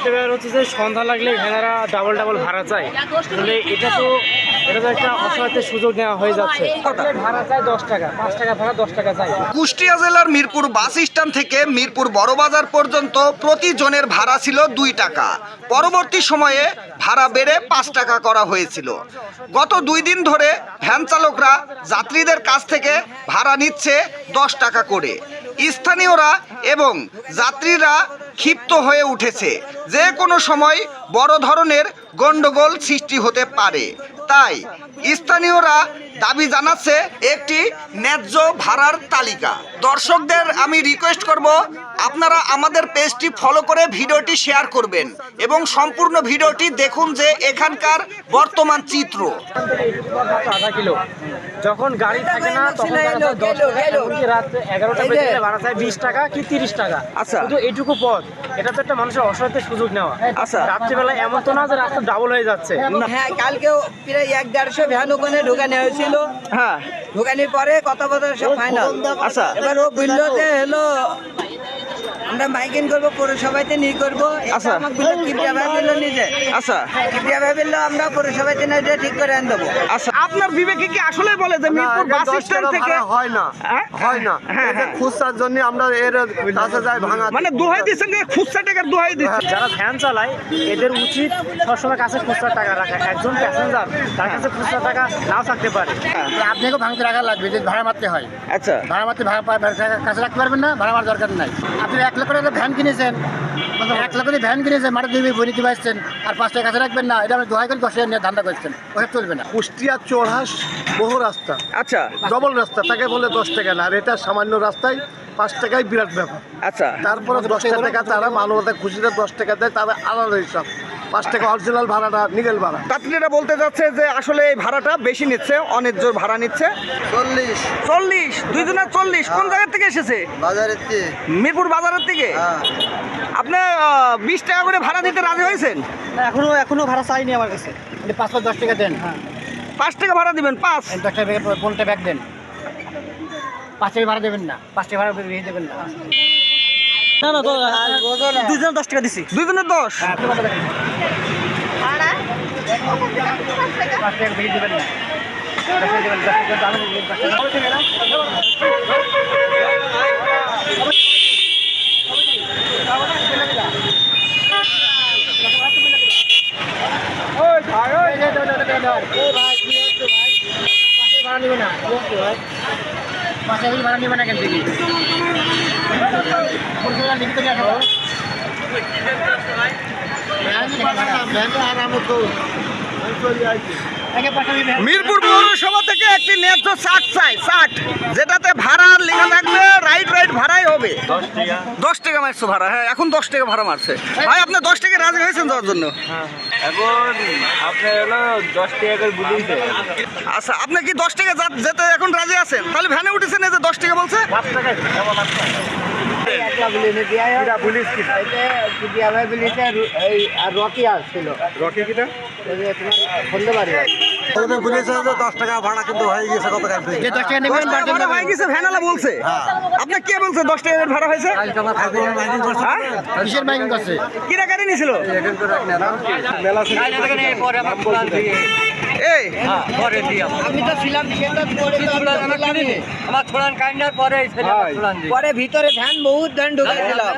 রাত্রেবেলা হচ্ছে যে সন্ধ্যা লাগলে ভ্যানেরা ডাবল ডাবল ভাড়া চায়। তাহলে এটা তো এটা তো একটা অসহায়তের সুযোগ নেওয়া হয়ে যাচ্ছে। ভাড়া চায় দশ টাকা, পাঁচ টাকা ভাড়া দশ টাকা চাই কুষ্টিয়া জেলার মিরপুর বাস স্ট্যান্ড থেকে মিরপুর বড়বাজার পর্যন্ত প্রতি জনের ভাড়া ছিল দুই টাকা। পরবর্তী সময়ে ভাড়া বেড়ে পাঁচ টাকা করা হয়েছিল। গত দুই দিন ধরে ভ্যান চালকরা যাত্রীদের কাছ থেকে ভাড়া নিচ্ছে দশ টাকা করে। স্থানীয়রা এবং যাত্রীরা ক্ষিপ্ত হয়ে উঠেছে। যে কোনো সময় বড় ধরনের গন্ডগোল সৃষ্টি হতে পারে। তাই স্থানীয়রা দাবি জানাচ্ছে একটি ন্যায্য ভাড়ার তালিকা। দর্শকদের আমি রিকোয়েস্ট করব, আপনারা আমাদের পেজটি ফলো করে ভিডিওটি শেয়ার করবেন এবং সম্পূর্ণ ভিডিওটি দেখুন যে এখানকার বর্তমান চিত্র। কিলো। যখন গাড়ি থাকে না তখন রাত এগারোটা বেজে ভাড়া চায় বিশ টাকা কি তিরিশ টাকা। আচ্ছা। শুধু এইটুকু পথ। এটা তো একটা মানুষের অসহায়তের সুযোগ নেওয়া। আচ্ছা। রাত্রিবেলা এমন তো না যে রাস্তা ডাবল হয়ে যাচ্ছে। হ্যাঁ কালকেও প্রায় এক দেড়শো ভ্যান ওখানে ঢোকানো হয়েছিল। হ্যাঁ। ঢোকানোর পরে কথা কথা সব ফাইনাল আচ্ছা। এবার ও বলল যে হলো আমরা মাইকিং করব পৌরসভাতে নিয়ে করব। আচ্ছা। ভাই বলল নিজে। আচ্ছা। কিপ্রিয়া ভাই বলল আমরা পৌরসভাতে না এটা ঠিক করে আন দেবো। আচ্ছা। আপনার বিবেকে কি আসলে বলে যে মিরপুর বাস স্ট্যান্ড থেকে হয় না। হ্যাঁ? হয় না। হ্যাঁ, হ্যাঁ। খুচরার জন্য আমরা এর কাছে যাই ভাঙা মানে দোহাই দিচ্ছেন যে খুচরা টাকার দোহাই দিচ্ছে। যারা ভ্যান চালায় এদের উচিত সবসময় কাছে খুচরা টাকা রাখা। একজন প্যাসেঞ্জার তার কাছে খুচরা টাকা নাও থাকতে পারে। আপনাকেও ভাঙতে রাখা লাগবে যদি ভাড়া মারতে হয়। আচ্ছা। ভাড়া মারতে ভাড়া কাছে রাখতে পারবেন না ভাড়া মারার দরকার নাই। আপনি এক লাখ টাকা ভ্যান কিনেছেন। এক লাখ করে ভ্যান কিনেছেন মাঠে পাচ্ছেন আর পাঁচ টাকা কাছে রাখবেন না এটা আপনি দোহাই করে দশ হাজার নিয়ে ধান্দা করছেন ওটা চলবে না। কুষ্টিয়া চোরহাস বহু রাস্তা। আচ্ছা। ডবল রাস্তা তাকে বলে দশ টাকা না আর এটা সামান্য রাস্তায় পাঁচ টাকায় বিরাট ব্যাপার। আচ্ছা। তারপরে দশ টাকা তারা মানবতা খুশিতে দশ টাকা দেয় তারা আলাদা হিসাব। পাঁচ টাকা অরিজিনাল ভাড়াটা নিগেল ভাড়া। যাত্রীরা বলতে যাচ্ছে যে আসলে এই ভাড়াটা বেশি নিচ্ছে অনেক ভাড়া নিচ্ছে। চল্লিশ। চল্লিশ? দুইজনের চল্লিশ। কোন জায়গার থেকে এসেছে? বাজারের থেকে। মিরপুর বাজারের থেকে? আপনি বিশ টাকা করে ভাড়া দিতে রাজি হয়েছেন? এখনও এখনও ভাড়া চাইনি আমার কাছে। পাঁচ পাঁচ দশ টাকা দেন। হ্যাঁ। পাঁচ টাকা ভাড়া দিবেন পাঁচ? দশ টাকা পনেরোটা ব্যাগ দেন। পাঁচ টাকা ভাড়া দেবেন না। পাঁচ টাকা ভাড়া দেবেন না। না না দুজন দশ টাকা দিছি। দুইজনের দশ। দিবেন, দশ টাকা। ভাড়া নিবে না পাঁচ ভাড়া নিবে না কেন থেকে মিরপুর পৌরসভা থেকে একটি ন্যায্য চার্ট চাই চার্ট যেটাতে ভাড়া লেখা থাকবে রাইট রাইট ভাড়াই হবে। দশ টাকা। মারছো ভাড়া হ্যাঁ এখন দশ টাকা ভাড়া মারছে। ভাই আপনি দশ টাকা রাজি হয়েছেন যাওয়ার জন্য? এখন আপনার হলো দশ টাকা করে বুঝিয়েছে আচ্ছা আপনি কি দশ টাকা যেতে এখন রাজি আছেন? তাহলে ভ্যানে উঠেছেন এই যে দশ টাকা বলছে? পাঁচ টাকা রকি আসছিল। রকি কিটা? তোমার বলতে পারি দশ টাকা ভাড়া কিন্তু হয়ে গেছে ভাড়া হয়ে গেছে ভ্যানালা বলছে। আপনি কে বলছে দশ টাকা ভাড়া হয়েছে? হ্যাঁ? কিসের মাইকিং করছে? কিরা গাড়ি নিয়েছিল? এই। আমি তো ছিলাম সেটা পরে তো আমি পরে ভিতরে ভ্যান বহুত ভ্যান ঢুকেছিলাম